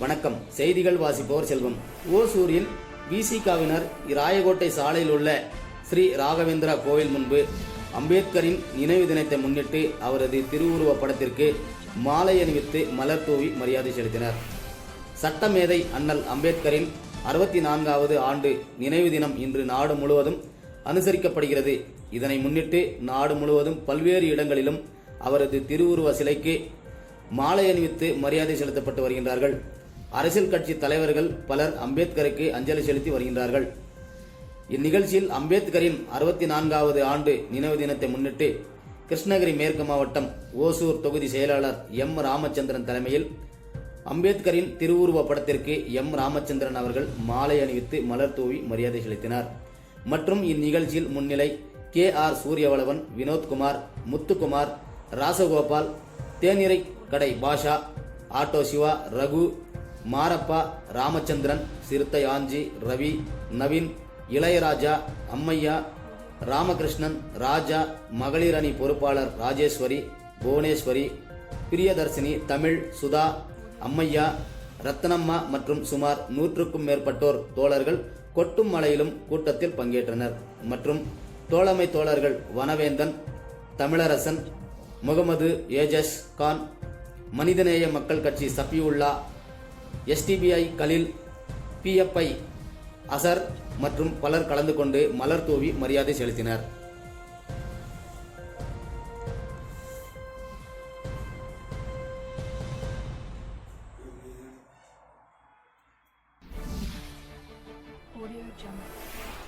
வணக்கம். செய்திகள் வாசிப்போர் செல்வம் ஓசூரில் விசிகாவினர் ராயகோட்டை சாலையில் உள்ள ஸ்ரீ ராகவேந்திரா கோவில் முன்பு அம்பேத்கரின் நினைவு தினத்தை முன்னிட்டு அவரது திருவுருவப் படத்திற்கு மாலை அணிவித்து மலர் தூவி மரியாதை செலுத்தினர். சட்டமேதை அண்ணல் அம்பேத்கரின் அறுபத்தி நான்காவது ஆண்டு நினைவு தினம் இன்று நாடு முழுவதும் அனுசரிக்கப்படுகிறது. இதனை முன்னிட்டு நாடு முழுவதும் பல்வேறு இடங்களிலும் அவரது திருவுருவ சிலைக்கு மாலை அணிவித்து மரியாதை செலுத்தப்பட்டு வருகின்றார்கள். அரசியல் கட்சி தலைவர்கள் பலர் அம்பேத்கருக்கு அஞ்சலி செலுத்தி வருகின்றார்கள். இந்நிகழ்ச்சியில் அம்பேத்கரின் அறுபத்தி நான்காவது ஆண்டு நினைவு தினத்தை முன்னிட்டு கிருஷ்ணகிரி மேற்கு மாவட்டம் ஓசூர் தொகுதி செயலாளர் எம் ராமச்சந்திரன் தலைமையில் அம்பேத்கரின் திருவுருவ படத்திற்கு எம் ராமச்சந்திரன் அவர்கள் மாலை அணிவித்து மலர் தூவி மரியாதை செலுத்தினார். மற்றும் இந்நிகழ்ச்சியில் முன்னிலை கே ஆர் சூரியவளவன் வினோத்குமார் முத்துக்குமார் ராசகோபால் தேநீரை கடை பாஷா ஆட்டோ சிவா ரகு மாரப்பா ராமச்சந்திரன் சிறுத்தை ஆஞ்சி ரவி நவீன் இளையராஜா அம்மையா ராமகிருஷ்ணன் ராஜா மகளிர் அணி பொறுப்பாளர் ராஜேஸ்வரி புவனேஸ்வரி பிரியதர்சினி தமிழ் சுதா அம்மையா ரத்னம்மா மற்றும் சுமார் நூற்றுக்கும் மேற்பட்டோர் தோழர்கள் கொட்டும் மலையிலும் கூட்டத்தில் பங்கேற்றனர். மற்றும் தோழமை தோழர்கள் வனவேந்தன் தமிழரசன் முகமது ஏஜஸ் கான் மனிதநேய மக்கள் கட்சி சபியுல்லா எஸ்டிபிஐ கலில் பிஎஃப்ஐ அசர் மற்றும் பலர் கலந்து கொண்டு மலர் தூவி மரியாதை செலுத்தினர் Audio Jungle.